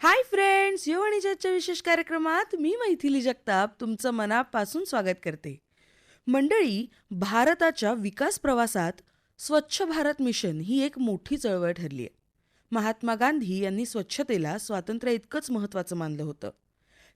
Hi friends यो आणि ज्याच्या विशेष कार्यक्रमात मी मैथिली जगताप तुमचं मनापासून स्वागत करते. मंडळी भारताच्या विकास प्रवासात स्वच्छ भारत मिशन ही एक मोठी चळवळ ठरली आहे. महात्मा गांधी यांनी स्वच्छतेला स्वातंत्र्य इतकंच महत्त्वाचं मानलं होतं.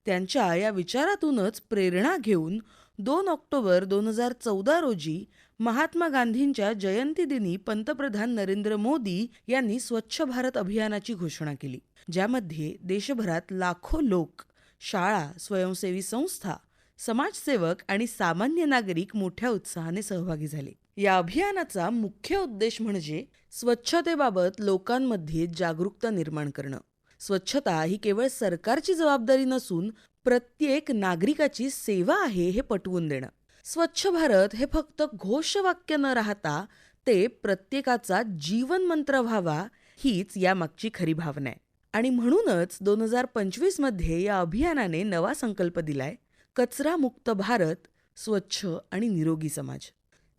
त्यांच्या या विचारातूनच प्रेरणा घेऊन दोन ऑक्टोबर दोन हजार चौदा रोजी महात्मा गांधींच्या जयंतीदिनी पंतप्रधान नरेंद्र मोदी यांनी स्वच्छ भारत अभियानाची घोषणा केली. ज्यामध्ये देशभरात लाखो लोक शाळा स्वयंसेवी संस्था समाजसेवक आणि सामान्य नागरिक मोठ्या उत्साहाने सहभागी झाले. या अभियानाचा मुख्य उद्देश म्हणजे स्वच्छतेबाबत लोकांमध्ये जागरूकता निर्माण करणं. स्वच्छता ही केवळ सरकारची जबाबदारी नसून प्रत्येक नागरिकाची सेवा आहे हे पटवून देणं. स्वच्छ भारत हे फक्त घोषवाक्य न राहता ते प्रत्येकाचा जीवन मंत्र व्हावा हीच यामागची खरी भावना आहे. आणि म्हणूनच दोन हजार पंचवीसमध्ये या अभियानाने नवा संकल्प दिलाय कचरा मुक्त भारत स्वच्छ आणि निरोगी समाज.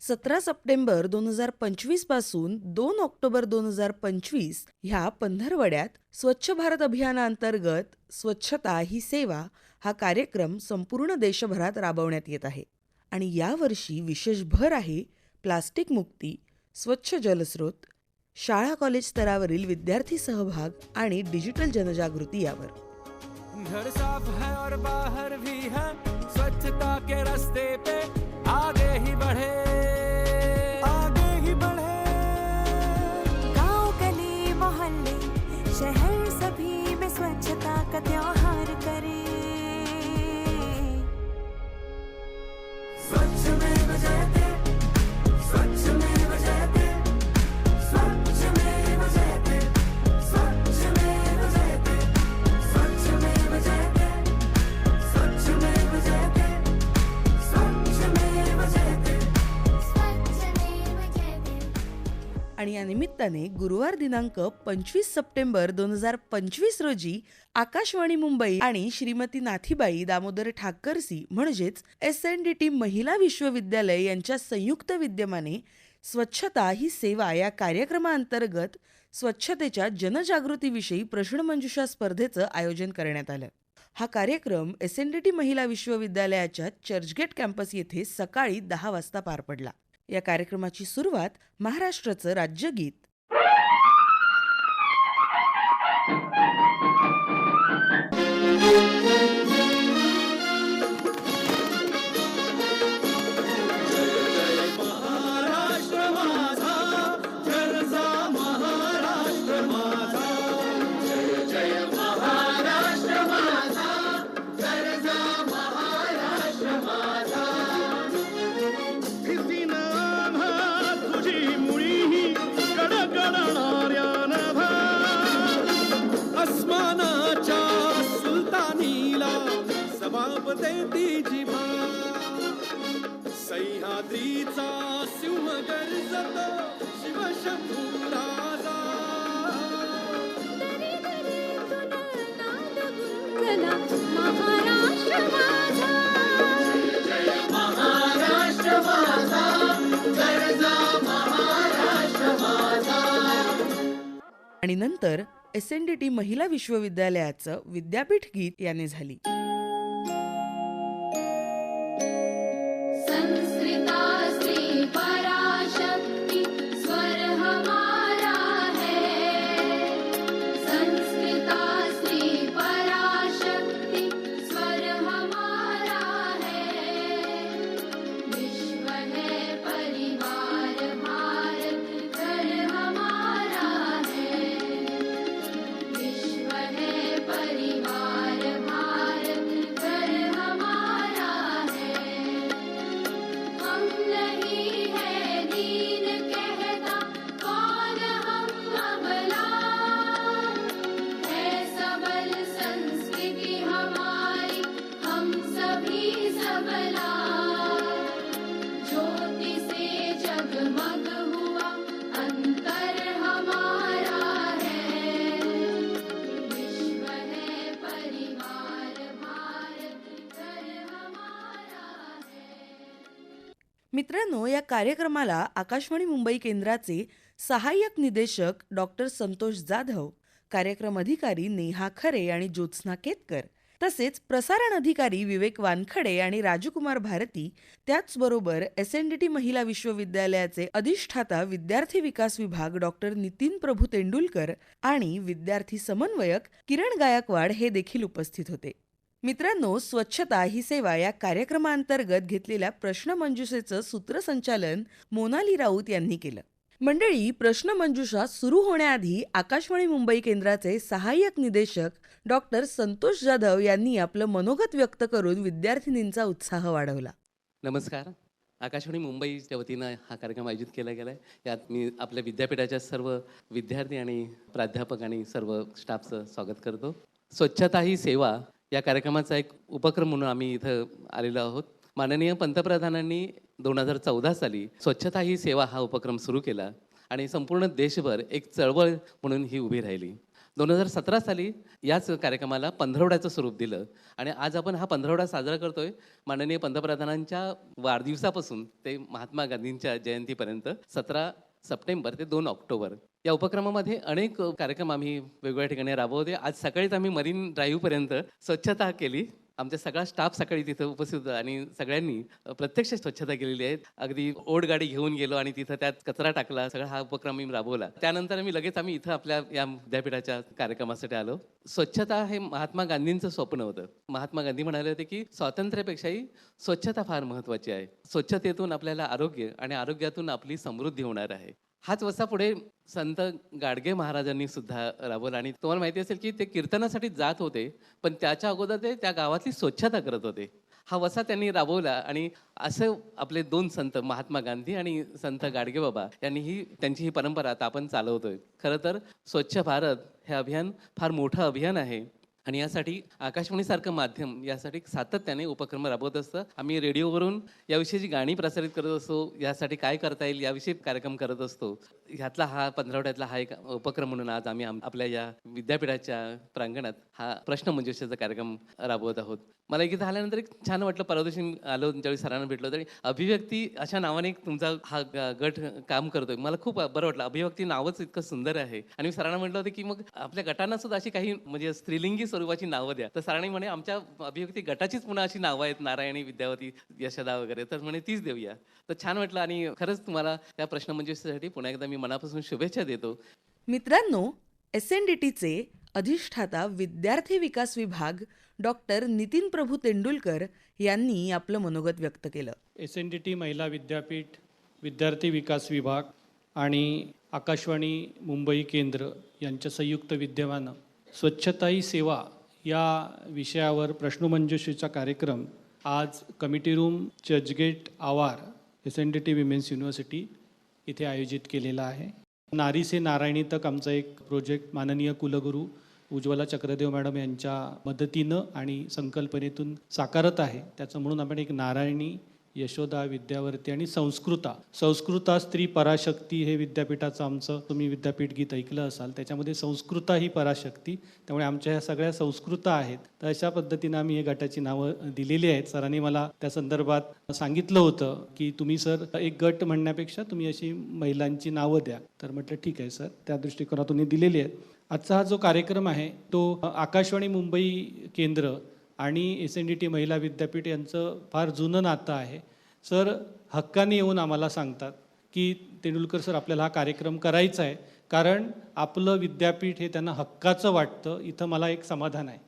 सतरा सप्टेंबर दोन हजार पंचवीसपासून दोन ऑक्टोबर दोन हजार पंचवीस ह्या पंधरवड्यात स्वच्छ भारत अभियानाअंतर्गत स्वच्छता ही सेवा हा कार्यक्रम संपूर्ण देशभरात राबवण्यात येत आहे. आणि यावर्षी विशेष भर आहे प्लास्टिक मुक्ती स्वच्छ जलस्रोत शाळा कॉलेज स्तरावरील विद्यार्थी सहभाग आणि डिजिटल जनजागृती यावर. घर साफ है और बाहर भी है स्वच्छता के रास्ते पे आगे ही बढ़े। आगे ही बढ़े। गांव गली मोहल्ले शहर सभी में स्वच्छता का त्योहार। या निमित्ताने गुरुवार दिनांक पंचवीस सप्टेंबर दोन हजार पंचवीस रोजी आकाशवाणी मुंबई आणि श्रीमती नाथीबाई दामोदर ठाकरसी म्हणजेच एस एन डी टी महिला विश्वविद्यालय यांच्या संयुक्त विद्यमाने स्वच्छता ही सेवा या कार्यक्रमाअंतर्गत स्वच्छतेच्या जनजागृतीविषयी प्रश्नमंजुषा स्पर्धेचं आयोजन करण्यात आलं. हा कार्यक्रम एस एन डी टी महिला विश्वविद्यालयाच्या चर्चगेट कॅम्पस येथे सकाळी दहा वाजता पार पडला. या कार्यक्रमाची सुरुवात महाराष्ट्राचं राज्यगीत. सह्याद्रीचा सिंह गर्जत शिवशंभू राजा महाराष्ट्र माझा आणि नंतर एस एन डी टी महिला विश्वविद्यालयाचं विद्यापीठ गीत याने झाली. कार्यक्रमाला आकाशवाणी मुंबई केंद्राचे सहाय्यक निदेशक डॉक्टर संतोष जाधव कार्यक्रम अधिकारी नेहा खरे आणि ज्योत्स्ना केतकर तसेच प्रसारण अधिकारी विवेक वानखडे आणि राजकुमार भारती त्याचबरोबर एस एन डी टी महिला विश्वविद्यालयाचे अधिष्ठाता विद्यार्थी विकास विभाग डॉक्टर नितीन प्रभू तेंडुलकर आणि विद्यार्थी समन्वयक किरण गायकवाड हे देखील उपस्थित होते. मित्रांनो स्वच्छता ही सेवा या कार्यक्रमांतर्गत घेतलेल्या प्रश्नमंजुषेचं सूत्रसंचालन मोनाली राऊत यांनी केलं. मंडळी प्रश्नमंजुषा सुरू होण्याआधी आकाशवाणी मुंबई केंद्राचे सहाय्यक निदेशक डॉक्टर संतोष जाधव यांनी आपलं मनोगत व्यक्त करून विद्यार्थिनींचा उत्साह वाढवला. नमस्कार. आकाशवाणी मुंबईच्या वतीनं हा कार्यक्रम आयोजित केला गेला आहे यात मी आपल्या विद्यापीठाच्या सर्व विद्यार्थी आणि प्राध्यापक आणि सर्व स्टाफचं स्वागत करतो. स्वच्छता ही सेवा या कार्यक्रमाचा एक उपक्रम म्हणून आम्ही इथं आलेलो आहोत. माननीय पंतप्रधानांनी दोन हजार चौदा साली स्वच्छता ही सेवा हा उपक्रम सुरू केला आणि संपूर्ण देशभर एक चळवळ म्हणून ही उभी राहिली. दोन हजार सतरा साली याच कार्यक्रमाला पंधरवड्याचं स्वरूप दिलं आणि आज आपण हा पंधरवडा साजरा करतोय. माननीय पंतप्रधानांच्या वाढदिवसापासून ते महात्मा गांधींच्या जयंतीपर्यंत सतरा सप्टेंबर ते दोन ऑक्टोबर. या उपक्रमामध्ये अनेक कार्यक्रम आम्ही वेगवेगळ्या ठिकाणी राबवते आज सकाळीच आम्ही मरीन ड्राईव्हपर्यंत स्वच्छता केली. आमच्या सगळा स्टाफ सकाळी तिथं उपस्थित होता आणि सगळ्यांनी प्रत्यक्ष स्वच्छता केलेली आहे. अगदी ओढ गाडी घेऊन गेलो आणि तिथं त्यात कचरा टाकला. सगळा हा उपक्रम मी राबवला. त्यानंतर आम्ही लगेच आम्ही इथं आपल्या या विद्यापीठाच्या कार्यक्रमासाठी आलो. स्वच्छता हे महात्मा गांधींचं स्वप्न होतं. महात्मा गांधी म्हणाले होते की स्वातंत्र्यापेक्षाही स्वच्छता फार महत्त्वाची आहे. स्वच्छतेतून आपल्याला आरोग्य आणि आरोग्यातून आपली समृद्धी होणार आहे. हाच वसा पुढे संत गाडगे महाराजांनी सुद्धा राबवला. आणि तुम्हाला माहिती असेल की ते कीर्तनासाठी जात होते पण त्याच्या अगोदर ते त्या गावातली स्वच्छता करत होते. हा वसा त्यांनी राबवला आणि असं आपले दोन संत महात्मा गांधी आणि संत गाडगे बाबा यांनी ही त्यांची ही परंपरा आता आपण चालवतोय. खरं तर स्वच्छ भारत हे अभियान फार मोठं अभियान आहे. आणि यासाठी आकाशवाणीसारखं माध्यम यासाठी सातत्याने उपक्रम राबवत असतं. आम्ही रेडिओवरून याविषयीची गाणी प्रसारित करत असतो यासाठी काय करता येईल याविषयी कार्यक्रम करत असतो. ह्यातला हा पंधरावड्यातला हा एक उपक्रम म्हणून आज आम्ही आपल्या या विद्यापीठाच्या प्रांगणात हा प्रश्न मंजुषाचा कार्यक्रम राबवत आहोत. मला इथे आल्यानंतर एक छान वाटलं परवा दिवशी आलो ज्यावेळी सरांना भेटलो तरी अभिव्यक्ती अशा नावाने एक तुमचा हा ग- गट काम करतोय. मला खूप बरं वाटलं अभिव्यक्ती नावच इतकं सुंदर आहे. आणि मी सरांना म्हटलं होतं की मग आपल्या गटांना सुद्धा अशी काही म्हणजे स्त्रीलिंगी स्वरूपाची नावं द्या. तर सरांनी म्हणे आमच्या अभिव्यक्ती गटाचीच पुन्हा अशी नावं आहेत नारायणी विद्यावती यशदा वगैरे. तर म्हणे तीच देऊया. तर छान वाटलं आणि खरंच तुम्हाला त्या प्रश्न प्रश्नमंजुषेसाठी पुन्हा एकदा मी मनापासून शुभेच्छा देतो. मित्रांनो एस एन डी टीचे अधिष्ठाता विद्यार्थी विकास विभाग डॉक्टर नितीन प्रभू तेंडुलकर यांनी आपलं मनोगत व्यक्त केलं. एस एन डी टी महिला विद्यापीठ विद्यार्थी विकास विभाग आणि आकाशवाणी मुंबई केंद्र यांच्या संयुक्त विद्यमानं स्वच्छता ही सेवा या विषयावर प्रश्नमंजुषेचा कार्यक्रम आज कमिटी रूम चर्चगेट आवार S N D T women's university इथे आयोजित केलेला आहे. नारी से नारायणी तक आमचा एक प्रोजेक्ट माननीय कुलगुरू उज्ज्वला चक्रदेव मॅडम यांच्या मदतीनं आणि संकल्पनेतून साकारत आहे. त्याचं म्हणून आपण एक नारायणी यशोदा विद्यावर्ती आणि संस्कृता. संस्कृता स्त्री पराशक्ती हे विद्यापीठाचं आमचं. तुम्ही विद्यापीठ गीत ऐकलं असाल त्याच्यामध्ये संस्कृता ही पराशक्ती. त्यामुळे आमच्या ह्या सगळ्या संस्कृता आहेत. तर अशा पद्धतीनं आम्ही हे गटाची नावं दिलेली आहेत. सरांनी मला त्या संदर्भात सांगितलं होतं की तुम्ही सर एक गट म्हणण्यापेक्षा तुम्ही अशी महिलांची नावं द्या. तर म्हटलं ठीक आहे सर. त्या दृष्टिकोनातून दिलेली आहेत. आजचा हा जो कार्यक्रम आहे तो आकाशवाणी मुंबई केंद्र आणि एस एन डी टी महिला विद्यापीठ यांचं फार जुनं नातं आहे. सर हक्काने येऊन आम्हाला सांगतात की तेंडुलकर सर आपल्याला हा कार्यक्रम करायचा आहे. कारण आपलं विद्यापीठ हे त्यांना हक्काचं वाटतं. इथं मला एक समाधान आहे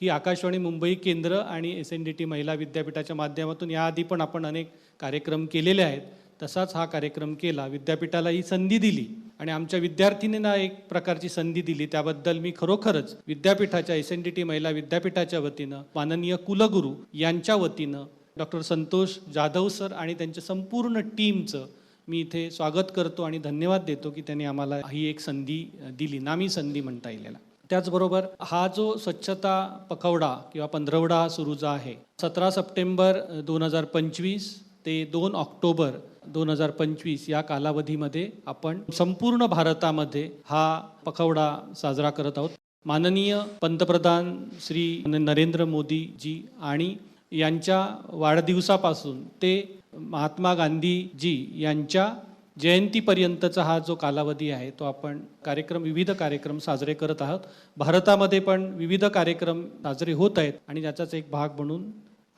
की आकाशवाणी मुंबई केंद्र आणि एस एन डी टी महिला विद्यापीठाच्या माध्यमातून याआधी पण आपण अनेक कार्यक्रम केलेले आहेत. तसाच हा कार्यक्रम केला. विद्यापीठाला ही संधी दिली आणि आमच्या विद्यार्थिनींना एक प्रकारची संधी दिली. त्याबद्दल मी खरोखरच विद्यापीठाच्या एस एन डी टी महिला विद्यापीठाच्या वतीनं माननीय कुलगुरू यांच्या वतीनं डॉक्टर संतोष जाधव सर आणि त्यांच्या संपूर्ण टीमचं मी इथे स्वागत करतो आणि धन्यवाद देतो की त्यांनी आम्हाला ही एक संधी दिली. नामी संधी म्हणता येईल त्याचबरोबर हा जो स्वच्छता पखवडा किंवा पंधरवडा सुरू जो आहे सतरा सप्टेंबर दोन हजार पंचवीस ते दोन ऑक्टोबर दोन हजार पंचवीस या कालावधीमध्ये आपण संपूर्ण भारतामध्ये हा पखवडा साजरा करत आहोत. माननीय पंतप्रधान श्री नरेंद्र मोदीजी आणि यांच्या वाढदिवसापासून ते महात्मा गांधीजी यांच्या जयंतीपर्यंतचा हा जो कालावधी आहे तो आपण कार्यक्रम विविध कार्यक्रम साजरे करत आहोत. भारतामध्ये पण विविध कार्यक्रम साजरे होत आहेत आणि त्याचाच एक भाग म्हणून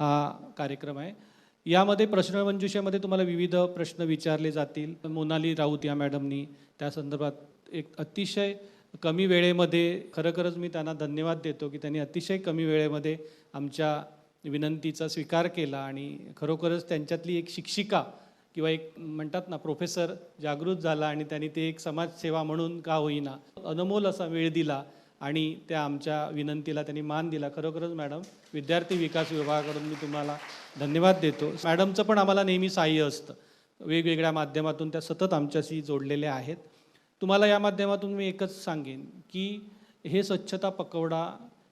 हा कार्यक्रम आहे. यामध्ये प्रश्नमंजुषेमध्ये तुम्हाला विविध प्रश्न विचारले जातील. मोनाली राऊत या मॅडमनी त्या संदर्भात एक अतिशय कमी वेळेमध्ये खरोखरच मी त्यांना धन्यवाद देतो की त्यांनी अतिशय कमी वेळेमध्ये आमच्या विनंतीचा स्वीकार केला आणि खरोखरच त्यांच्यातली एक शिक्षिका किंवा एक म्हणतात ना प्रोफेसर जागृत झाला आणि त्यांनी ते एक समाजसेवा म्हणून का होईना अनमोल असा वेळ दिला. आणि त्या आमच्या विनंतीला त्यांनी मान दिला. खरोखरच मॅडम विद्यार्थी विकास विभागाकडून मी तुम्हाला धन्यवाद देतो. मॅडमचं पण आम्हाला नेहमी सहाय्य असतं. वेगवेगळ्या माध्यमातून त्या सतत आमच्याशी जोडलेल्या आहेत. तुम्हाला या माध्यमातून मी एकच सांगेन की हे स्वच्छता पकवडा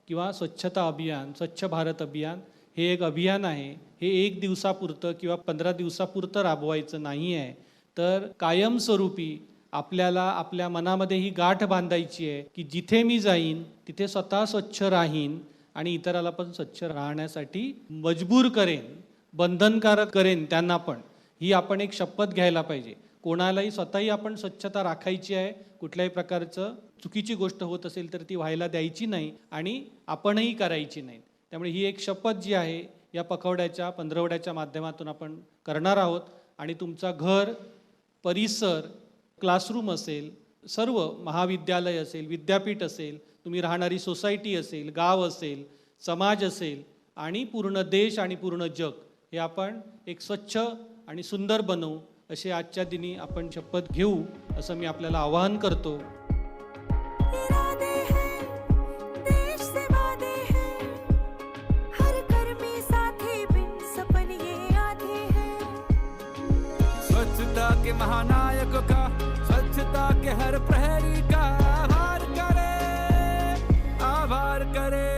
किंवा स्वच्छता अभियान स्वच्छ भारत अभियान हे एक अभियान आहे. हे एक दिवसापुरतं किंवा पंधरा दिवसापुरतं राबवायचं नाही आहे तर कायमस्वरूपी आपल्याला आपल्या मनामध्ये ही गाठ बांधायची आहे की जिथे मी जाईन तिथे स्वतः स्वच्छ राहीन आणि इतराला पण स्वच्छ राहण्यासाठी मजबूर करेन बंधनकारक करेन त्यांना पण. ही आपण एक शपथ घ्यायला पाहिजे. कोणालाही स्वतःही आपण स्वच्छता राखायची आहे कुठल्याही प्रकारचं चुकीची गोष्ट होत असेल तर ती व्हायला द्यायची नाही आणि आपणही करायची नाही. त्यामुळे ही एक शपथ जी आहे या पखवड्याच्या पंधरवड्याच्या माध्यमातून आपण करणार आहोत आणि तुमचा घर परिसर क्लासरूम असेल सर्व महाविद्यालय असेल विद्यापीठ असेल तुम्ही राहणारी सोसायटी असेल गाव असेल समाज असेल आणि पूर्ण देश आणि पूर्ण जग हे आपण एक स्वच्छ आणि सुंदर बनवू असे आजच्या दिनी आपण शपथ घेऊ असं मी आपल्याला आवाहन करतो. इरादे हैं देश से वादे हैं हर कर्मी साथी बिन सपन ये आधे हैं। स्वच्छता के महानायक का स्वच्छता के हर प्रहरी का आभार करे आभार करे।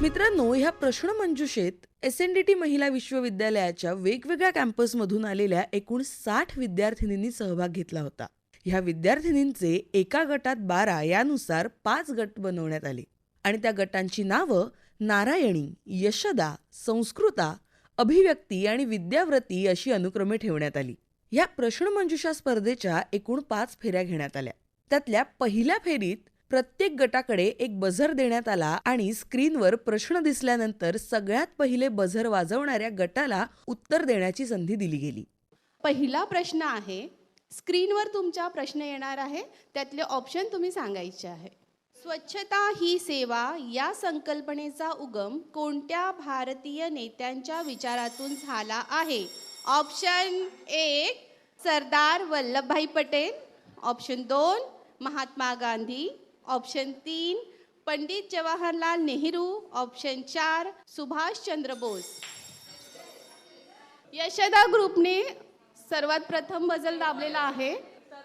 मित्रांनो ह्या प्रश्नमंजुषेत एस एन डी टी महिला विश्वविद्यालयाच्या वेगवेगळ्या कॅम्पसमधून आलेल्या एकूण साठ विद्यार्थिनींनी सहभाग घेतला होता. ह्या विद्यार्थिनींचे एका गटात बारा यानुसार पाच गट बनवण्यात आले. आणि त्या गटांची नावं नारायणी यशदा संस्कृता अभिव्यक्ती आणि विद्याव्रती अशी अनुक्रमे ठेवण्यात आली. ह्या प्रश्नमंजुषा स्पर्धेच्या एकूण पाच फेऱ्या घेण्यात आल्या. त्यातल्या पहिल्या फेरीत प्रत्येक गटाकडे एक बझर देण्यात आला आणि स्क्रीनवर प्रश्न दिसल्यानंतर सगळ्यात पहिले बझर वाजवणाऱ्या गटाला उत्तर देण्याची संधी दिली गेली. पहिला प्रश्न आहे स्क्रीनवर तुमच्या प्रश्न येणार आहे त्यातले ऑप्शन तुम्ही सांगायचे आहे. स्वच्छता ही सेवा या संकल्पनेचा उगम कोणत्या भारतीय नेत्यांच्या विचारातून झाला आहे? ऑप्शन एक सरदार वल्लभभाई पटेल. ऑप्शन दोन महात्मा गांधी. ऑप्शन तीन पंडित जवाहरलाल नेहरू. ऑप्शन चार सुभाषचंद्र बोस. यशदा ग्रुपने सर्वात प्रथम बजल दाबलेला आहे.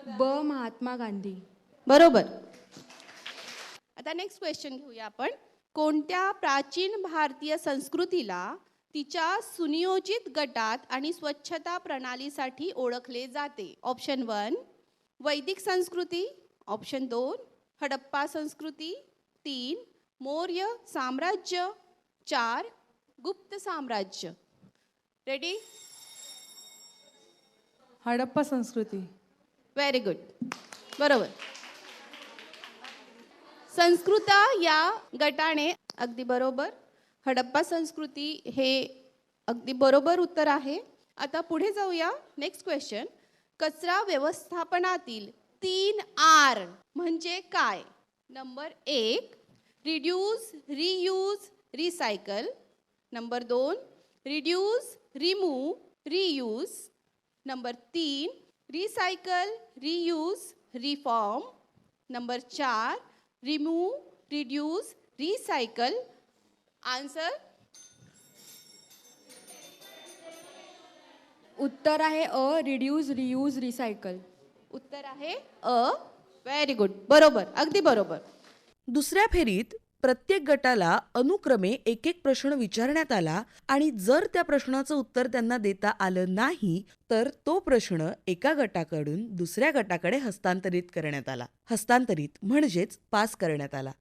ब महात्मा गांधी. बरोबर. आता नेक्स्ट क्वेश्चन घेऊया आपण. कोणत्या प्राचीन भारतीय संस्कृतीला तिच्या सुनियोजित गटात आणि स्वच्छता प्रणालीसाठी ओळखले जाते? ऑप्शन वन वैदिक संस्कृती. ऑप्शन दोन हडप्पा संस्कृती. तीन मौर्य साम्राज्य. चार गुप्त साम्राज्य. रेडी हडप्पा संस्कृती. व्हेरी गुड बरोबर. संस्कृता या गटाने अगदी बरोबर. हडप्पा संस्कृती हे अगदी बरोबर उत्तर आहे. आता पुढे जाऊया. नेक्स्ट क्वेश्चन कचरा व्यवस्थापनातील तीन आर म्हणजे काय? नंबर एक रिड्यूस रियूज रिसायकल नंबर दोन रिड्यूस रिमूव्ह रियूज नंबर तीन रिसायकल रियूज रिफॉर्म नंबर चार रिमूव्ह रिड्यूस रिसायकल आन्सर उत्तर आहे अ रिड्यूज रियूज रिसायकल उत्तर आहे अ. व्हेरी गुड बरोबर. अगदी बरोबर. दुसऱ्या फेरीत प्रत्येक गटाला अनुक्रमे एक एक प्रश्न विचारण्यात आला आणि जर त्या प्रश्नाचं उत्तर त्यांना देता आलं नाही तर तो प्रश्न एका गटाकडून दुसऱ्या गटाकडे हस्तांतरित करण्यात आला. हस्तांतरित म्हणजेच पास करण्यात आला.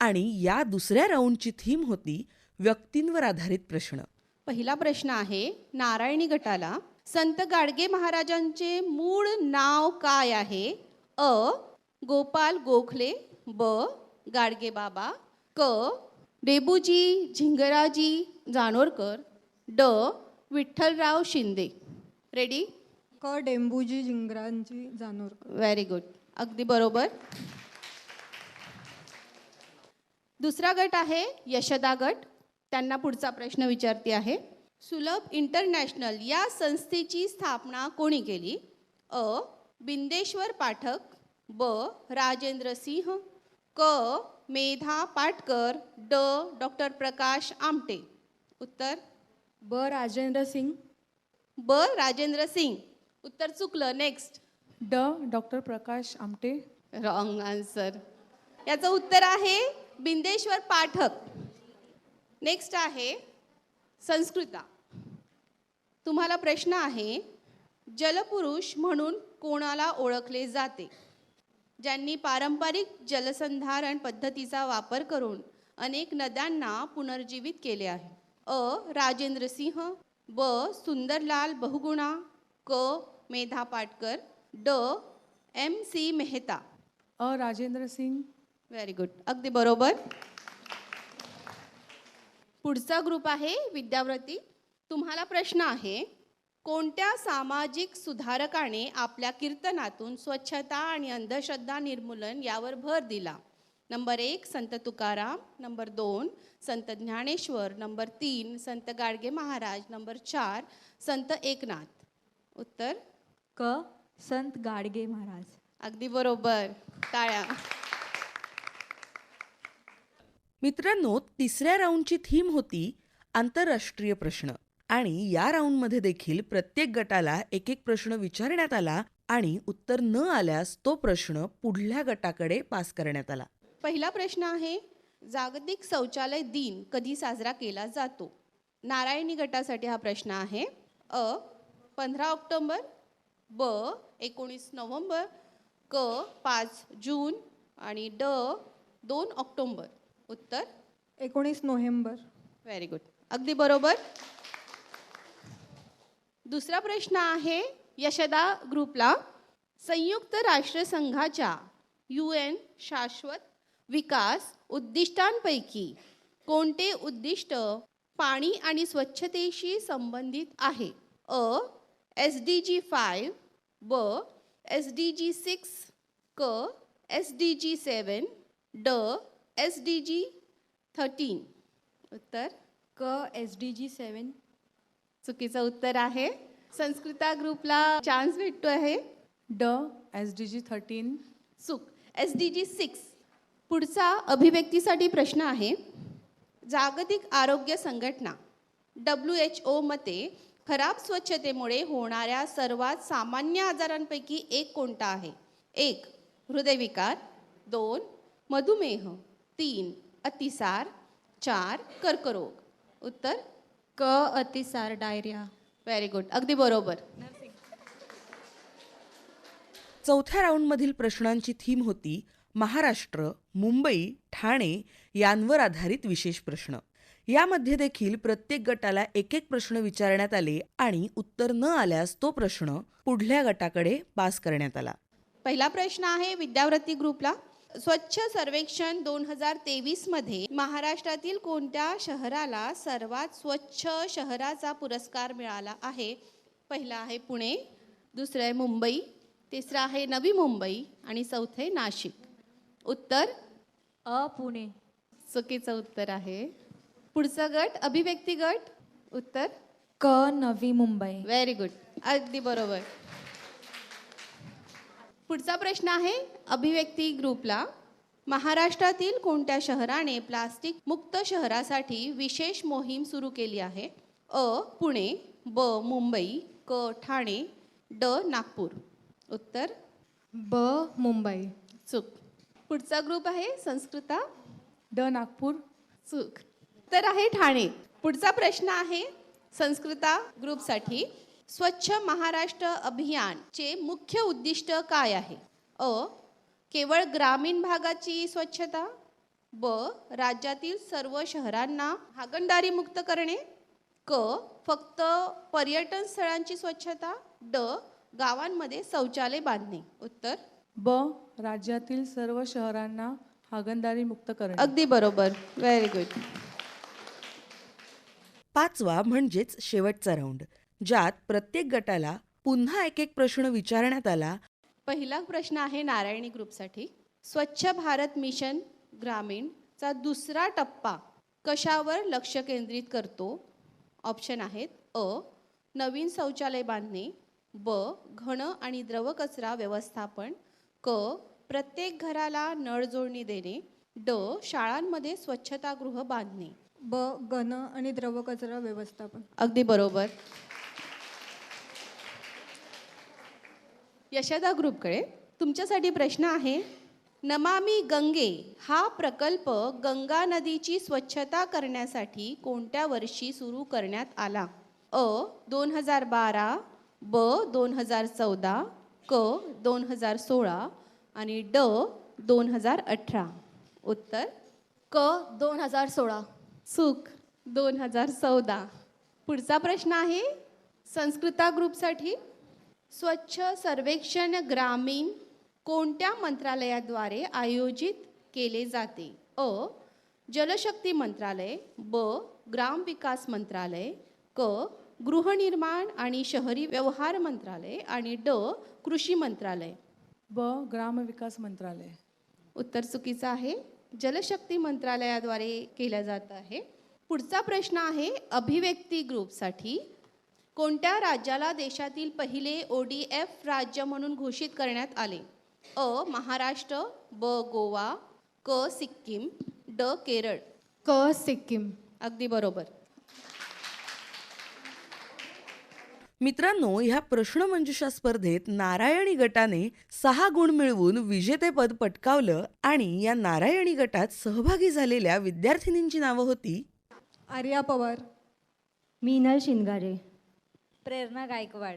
आणि या दुसऱ्या राऊंडची थीम होती व्यक्तींवर आधारित प्रश्न. पहिला प्रश्न आहे नारायणी गटाला संत गाडगे महाराजांचे मूळ नाव काय आहे? अ. गोपाल गोखले ब. गाडगे बाबा क डेबूजी झिंगराजी जानोरकर ड विठ्ठलराव शिंदे. रेडी क डेंबूजी जिंगरांची जानोरकर. व्हेरी गुड अगदी बरोबर. दुसरा गट आहे यशदा गट. त्यांना पुढचा प्रश्न विचारते आहे. सुलभ इंटरनॅशनल या संस्थेची स्थापना कोणी केली? अ बिंदेश्वर पाठक ब राजेंद्र सिंह क मेधा पाटकर ड. डॉक्टर प्रकाश आमटे. उत्तर? ब. राजेंद्र सिंग. ब. राजेंद्र सिंग. उत्तर चुकलं. नेक्स्ट ड. Doctor Prakash Amte. Wrong answer याचं उत्तर आहे बिंदेश्वर पाठक. नेक्स्ट आहे संस्कृता. तुम्हाला प्रश्न आहे जलपुरुष म्हणून कोणाला ओळखले जाते? ज्यांनी पारंपरिक जलसंधारण पद्धतीचा वापर करून अनेक नद्यांना पुनर्जीवित केले आहे. अ. राजेंद्र सिंह ब. सुंदरलाल बहुगुणा क. मेधा पाटकर ड. एम. सी. मेहता. अ. राजेंद्र सिंग व्हेरी गुड अगदी बरोबर. पुढचा ग्रुप आहे विद्याव्रती. तुम्हाला प्रश्न आहे कोणत्या सामाजिक सुधारकाने आपल्या कीर्तनातून स्वच्छता आणि अंधश्रद्धा निर्मूलन यावर भर दिला? नंबर एक संत तुकाराम. नंबर दोन संत ज्ञानेश्वर. नंबर तीन संत गाडगे महाराज. नंबर चार संत एकनाथ. उत्तर? क संत गाडगे महाराज. अगदी बरोबर. टाळ्या. मित्रांनो तिसऱ्या राऊंडची थीम होती आंतरराष्ट्रीय प्रश्न. आणि या राऊंडमध्ये देखील प्रत्येक गटाला एक एक प्रश्न विचारण्यात आला आणि उत्तर न आल्यास तो प्रश्न पुढल्या गटाकडे पास करण्यात आला. पहिला प्रश्न आहे जागतिक शौचालय दिन कधी साजरा केला जातो? नारायणी गटासाठी हा प्रश्न आहे. अ पंधरा ऑक्टोंबर ब एकोणीस नोव्हेंबर क पाच जून आणि ड दोन ऑक्टोंबर. उत्तर? एकोणीस नोव्हेंबर. व्हेरी गुड अगदी बरोबर. दुसरा प्रश्न आहे यशदा ग्रुपला संयुक्त राष्ट्रसंघाच्या यू एन शाश्वत विकास उद्दिष्टांपैकी कोणते उद्दिष्ट पाणी आणि स्वच्छतेशी संबंधित आहे? अ एस डी जी फाईव्ह ब एस डी जी सिक्स क एस डी जी सेवन ड एस डी जी थर्टीन. उत्तर क एस डी जी सेवन चुकीचं उत्तर आहे. संस्कृता ग्रुपला चान्स भेटतो आहे ड एस डी जी थर्टीन चूक एस डी जी सिक्स पुढचा अभिव्यक्तीसाठी प्रश्न आहे. जागतिक आरोग्य संघटना डब्ल्यू एच ओ मते खराब स्वच्छतेमुळे होणाऱ्या सर्वात सामान्य आजारांपैकी एक कोणता आहे? एक हृदयविकार. दोन मधुमेह. तीन अतिसार. चार कर्करोग. उत्तर क अतिसार डायरिया. व्हेरी गुड अगदी बरोबर. चौथ्या राऊंडमधील प्रश्नांची थीम होती महाराष्ट्र मुंबई ठाणे यांवर आधारित विशेष प्रश्न. यामध्ये देखील प्रत्येक गटाला एक एक प्रश्न विचारण्यात आले आणि उत्तर न आल्यास तो प्रश्न पुढल्या गटाकडे पास करण्यात आला. पहिला प्रश्न आहे विद्याव्रती ग्रुपला. स्वच्छ सर्वेक्षण दोन हजार तेवीसमध्ये महाराष्ट्रातील कोणत्या शहराला सर्वात स्वच्छ शहराचा पुरस्कार मिळाला आहे? पहिला आहे पुणे दुसरं आहे मुंबई तिसरं आहे नवी मुंबई आणि चौथं आहे नाशिक. उत्तर? अ पुणे. चुकीचं उत्तर आहे. पुढचा गट? अभिव्यक्ती गट? उत्तर? क नवी मुंबई. व्हेरी गुड अगदी बरोबर. पुढचा प्रश्न आहे अभिव्यक्ती ग्रुपला महाराष्ट्रातील कोणत्या शहराने प्लास्टिक मुक्त शहरासाठी विशेष मोहीम सुरू केली आहे? अ पुणे ब मुंबई क ठाणे ड नागपूर. उत्तर? ब मुंबई. चूक. पुढचा ग्रुप आहे संस्कृता? ड नागपूर. चूक. तर आहे ठाणे. पुढचा प्रश्न आहे संस्कृता ग्रुपसाठी. स्वच्छ महाराष्ट्र अभियानचे मुख्य उद्दिष्ट काय आहे? अ. केवळ ग्रामीण भागाची स्वच्छता. ब. राज्यातील सर्व शहरांना हागणदारी मुक्त करणे. क. फक्त पर्यटन स्थळांची स्वच्छता. ड. गावांमध्ये शौचालय बांधणे. उत्तर? ब. राज्यातील सर्व शहरांना हागणदारी मुक्त करणे. अगदी बरोबर. व्हेरी गुड पाचवा म्हणजेच शेवटचा राऊंड ज्यात प्रत्येक गटाला पुन्हा एक एक प्रश्न विचारण्यात आला. पहिला प्रश्न आहे नारायणी ग्रुपसाठी. स्वच्छ भारत मिशन ग्रामीणचा दुसरा टप्पा कशावर लक्ष केंद्रित करतो? ऑप्शन आहेत अ. नवीन शौचालय बांधणे. ब. घन आणि द्रव कचरा व्यवस्थापन. क. प्रत्येक घराला नळ जोडणी देणे. ड. शाळांमध्ये स्वच्छतागृह बांधणे. ब. घन आणि द्रव कचरा व्यवस्थापन. अगदी बरोबर. यशदा ग्रुपकडे तुमच्यासाठी प्रश्न आहे नमामि गंगे हा प्रकल्प गंगा नदीची स्वच्छता करण्यासाठी कोणत्या वर्षी सुरू करण्यात आला? अ दोन हजार बारा ब दोन हजार चौदा क दोन हजार सोळा आणि ड दोन हजार अठरा. उत्तर? क दोन हजार सोळा. चूक दोन हजार चौदा. पुढचा प्रश्न आहे संस्कृता ग्रुपसाठी स्वच्छ सर्वेक्षण ग्रामीण कोणत्या मंत्रालयाद्वारे आयोजित केले जाते? अ. जलशक्ती मंत्रालय ब. ग्रामविकास मंत्रालय क. गृहनिर्माण आणि शहरी व्यवहार मंत्रालय आणि ड. कृषी मंत्रालय. ब. ग्रामविकास मंत्रालय. उत्तर चुकीचं आहे. जलशक्ती मंत्रालयाद्वारे केलं जात आहे. पुढचा प्रश्न आहे अभिव्यक्ती ग्रुपसाठी. कोणत्या राज्याला देशातील पहिले ओ डी एफ राज्य म्हणून घोषित करण्यात आले? अ. महाराष्ट्र ब. गोवा क. सिक्कीम ड. केरळ. क. सिक्कीम. अगदी बरोबर. मित्रांनो ह्या प्रश्नमंजुषा स्पर्धेत नारायणी गटाने सहा गुण मिळवून विजेतेपद पटकावलं आणि या नारायणी गटात सहभागी झालेल्या विद्यार्थिनींची नावं होती? आर्या पवार मीनल शिनगारे प्रेरणा गायकवाड.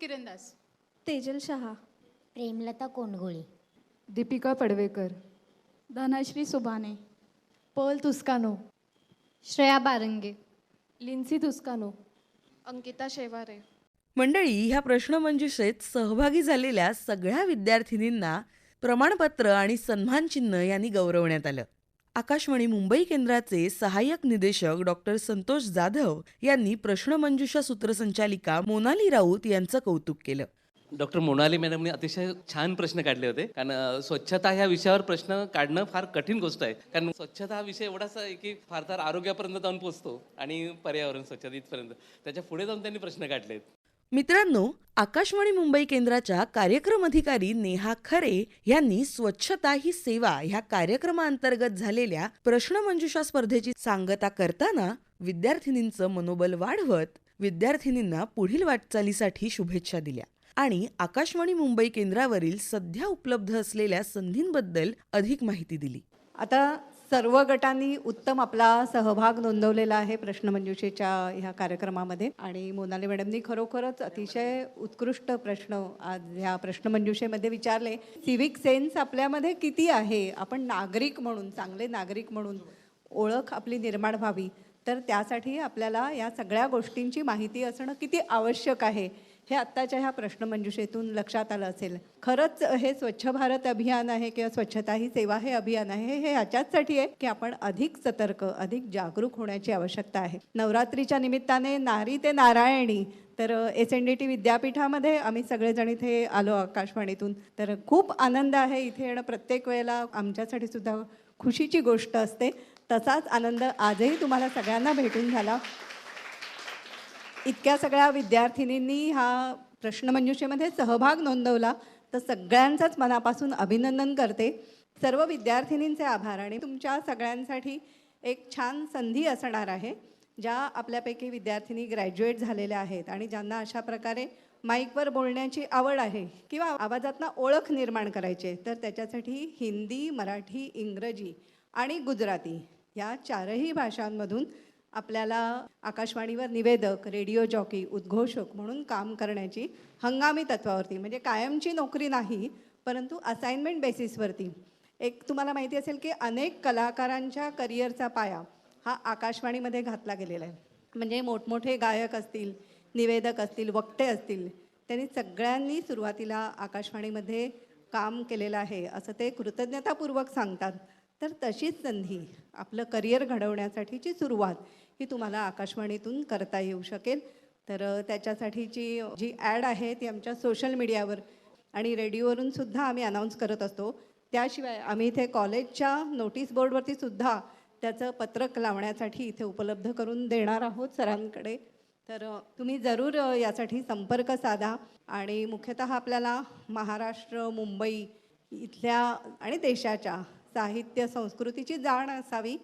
किरणदास. तेजल शहा. प्रेमलता कोंडगोळी. दीपिका पडवेकर. धनश्री सुभाने पल तुस्कानो. श्रेया बारंगे. लिन्सी तुस्कानो. अंकिता शेवारे. मंडळी ह्या प्रश्नमंजुषेत सहभागी झालेल्या सगळ्या विद्यार्थिनींना प्रमाणपत्र आणि सन्मानचिन्ह यांनी गौरवण्यात आलं. आकाशवाणी मुंबई केंद्राचे सहाय्यक निदेशक डॉक्टर संतोष जाधव यांनी प्रश्नमंजुषा सूत्रसंचालिका मोनाली राऊत यांचं कौतुक केलं. डॉक्टर मोनाली मॅडमने अतिशय छान प्रश्न काढले होते. कारण स्वच्छता ह्या विषयावर प्रश्न काढणं फार कठीण गोष्ट आहे. कारण स्वच्छता हा विषय एवढासा आहे की फार फार आरोग्यापर्यंत जाऊन पोचतो आणि पर्यावरण स्वच्छता इथपर्यंत त्याच्या पुढे जाऊन त्यांनी प्रश्न काढलेत. मित्रांनो आकाशवाणी मुंबई केंद्राच्या कार्यक्रम अधिकारी नेहा खरे यांनी स्वच्छता ही सेवा ह्या कार्यक्रमाअंतर्गत झालेल्या प्रश्नमंजुषा स्पर्धेची सांगता करताना विद्यार्थिनींचं मनोबल वाढवत विद्यार्थिनींना पुढील वाटचालीसाठी शुभेच्छा दिल्या. आणि आकाशवाणी मुंबई केंद्रावरील सध्या उपलब्ध असलेल्या संधींबद्दल अधिक माहिती दिली. आता सर्व गटांनी उत्तम आपला सहभाग नोंदवलेला आहे प्रश्नमंजुषेच्या ह्या कार्यक्रमामध्ये. आणि मोनाली मॅडमनी खरोखरच अतिशय उत्कृष्ट प्रश्न आज ह्या प्रश्नमंजुषेमध्ये विचारले. सिविक सेन्स आपल्यामध्ये किती आहे? आपण नागरिक म्हणून चांगले नागरिक म्हणून ओळख आपली निर्माण व्हावी. तर त्यासाठी आपल्याला या सगळ्या गोष्टींची माहिती असणं किती आवश्यक आहे? हे आत्ताच्या ह्या प्रश्नमंजुषेतून लक्षात आलं असेल. खरंच हे स्वच्छ भारत अभियान आहे किंवा स्वच्छता ही सेवा हे अभियान आहे हे ह्याच्याचसाठी आहे की आपण अधिक सतर्क अधिक जागरूक होण्याची आवश्यकता आहे. नवरात्रीच्या निमित्ताने नारी ते नारायणी तर एस एन डी टी विद्यापीठामध्ये आम्ही सगळेजण इथे आलो आकाशवाणीतून. तर खूप आनंद आहे इथे येणं प्रत्येक वेळेला. आमच्यासाठी सुद्धा खुशीची गोष्ट असते. तसाच आनंद आजही तुम्हाला सगळ्यांना भेटून झाला. इतक्या सगळ्या विद्यार्थिनींनी हा प्रश्नमंजुषेमध्ये सहभाग नोंदवला तर सगळ्यांचंच मनापासून अभिनंदन करते. सर्व विद्यार्थिनींचे आभार आणि तुमच्या सगळ्यांसाठी एक छान संधी असणार आहे ज्या आपल्यापैकी विद्यार्थिनी ग्रॅज्युएट झालेल्या आहेत आणि ज्यांना अशा प्रकारे माईकवर बोलण्याची आवड आहे किंवा आवाजातनं ओळख निर्माण करायची तर त्याच्यासाठी हिंदी मराठी इंग्रजी आणि गुजराती या चारही भाषांमधून आपल्याला आकाशवाणीवर निवेदक रेडिओ जॉकी उद्घोषक म्हणून काम करण्याची हंगामी तत्वावरती म्हणजे कायमची नोकरी नाही परंतु असाइनमेंट बेसिसवरती एक तुम्हाला माहिती असेल की अनेक कलाकारांच्या करिअरचा पाया हा आकाशवाणीमध्ये घातला गेलेला आहे. म्हणजे मोठमोठे गायक असतील निवेदक असतील वक्ते असतील त्यांनी सगळ्यांनी सुरुवातीला आकाशवाणीमध्ये काम केलेलं आहे असं ते कृतज्ञतापूर्वक सांगतात. तर तशीच संधी आपलं करिअर घडवण्यासाठीची सुरुवात ही तुम्हाला आकाशवाणीतून करता येऊ शकेल. तर त्याच्यासाठीची जी ॲड आहे ती आमच्या सोशल मीडियावर आणि रेडिओवरून सुद्धा आम्ही अनाऊन्स करत असतो. त्याशिवाय आम्ही इथे कॉलेजच्या नोटीस बोर्डवरती सुद्धा त्याचं पत्रक लावण्यासाठी इथे उपलब्ध करून देणार आहोत सरांकडे. तर तुम्ही जरूर यासाठी संपर्क साधा आणि मुख्यतः आपल्याला महाराष्ट्र मुंबई इथल्या आणि देशाच्या साहित्य संस्कृतीची जाण असावी.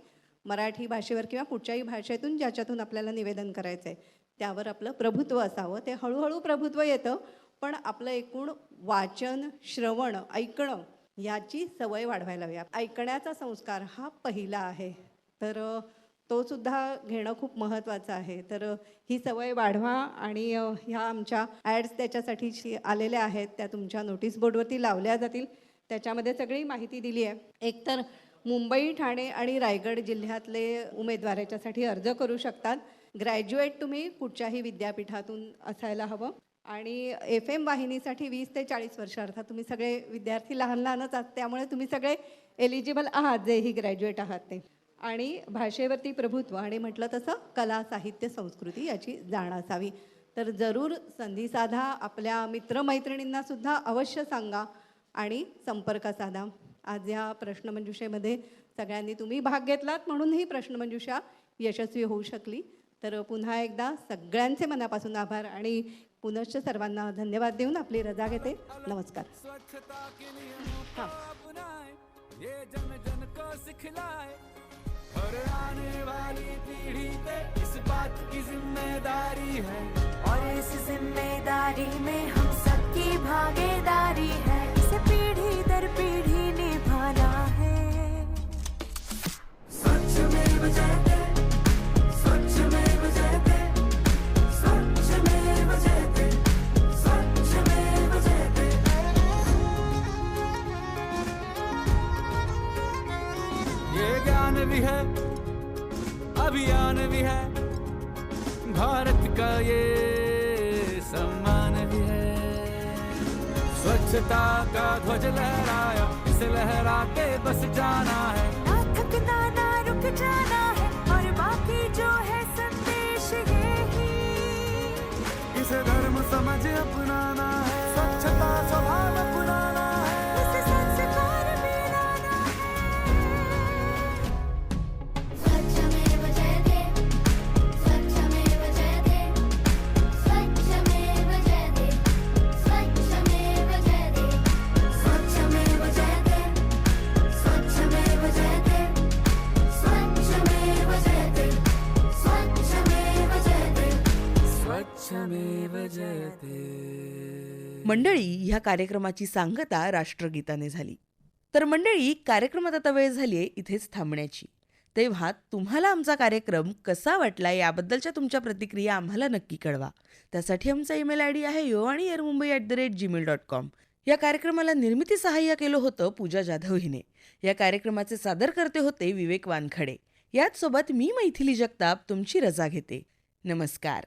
मराठी भाषेवर किंवा कुठच्याही भाषेतून ज्याच्यातून आपल्याला निवेदन करायचं आहे त्यावर आपलं प्रभुत्व असावं. ते हळूहळू प्रभुत्व येतं पण आपलं एकूण वाचन श्रवण ऐकणं याची सवय वाढवायला हवी. ऐकण्याचा संस्कार हा पहिला आहे. तर तो सुद्धा घेणं खूप महत्त्वाचं आहे. तर ही सवय वाढवा आणि ह्या आमच्या ॲड्स त्याच्यासाठी आलेल्या आहेत त्या तुमच्या नोटीस बोर्डवरती लावल्या जातील. त्याच्यामध्ये सगळी माहिती दिली आहे. एकतर मुंबई ठाणे आणि रायगड जिल्ह्यातले उमेदवार याच्यासाठी अर्ज करू शकतात. ग्रॅज्युएट तुम्ही कुठच्याही विद्यापीठातून असायला हवं. आणि एफ एम वाहिनीसाठी वीस ते चाळीस वर्ष अर्थात तुम्ही सगळे विद्यार्थी लहान लहानच आहात त्यामुळे तुम्ही सगळे एलिजिबल आहात जेही ग्रॅज्युएट आहात ते. आणि भाषेवरती प्रभुत्व आणि म्हटलं तसं कला साहित्य संस्कृती याची जाण असावी. तर जरूर संधी साधा आपल्या मित्रमैत्रिणींना सुद्धा अवश्य सांगा आणि संपर्क साधा. आज या प्रश्नमंजुषेमध्ये सगळ्यांनी तुम्ही भाग घेतलात म्हणून ही प्रश्नमंजुषा यशस्वी होऊ शकली. तर पुन्हा एकदा सगळ्यांचे मनापासून आभार आणि पुनश्च सर्वांना धन्यवाद देऊन आपली रजा घेते. नमस्कार. और आने वाली पीढ़ी पे इस बात की जिम्मेदारी है और इस जिम्मेदारी में हम भी है अभियान भी है भारत का ये सम्मान भी है। स्वच्छता का ध्वज लहराया इस लहरा के बस जाना है। ना थकना ना रुक जाना है और बाकी जो है संदेश यही इसे धर्म समझ अपनाना है। स्वच्छता स्वभाव अपनाना मंडळी ह्या कार्यक्रमाची सांगता राष्ट्रगीताने झाली. तर मंडळी कार्यक्रमात आता वेळ झाली आहे इथेच थांबण्याची. तेव्हा तुम्हाला आमचा कार्यक्रम कसा वाटला याबद्दलच्या तुमच्या प्रतिक्रिया आम्हाला नक्की कळवा. त्यासाठी आमचा ईमेल आय डी आहे यो आणि air Mumbai at the rate Gmail dot com या कार्यक्रमाला निर्मिती सहाय्य केलं होतं पूजा जाधव हिने. या कार्यक्रमाचे सादर करते होते विवेक वानखडे. याचसोबत मी मैथिली जगताप तुमची रजा घेते. नमस्कार.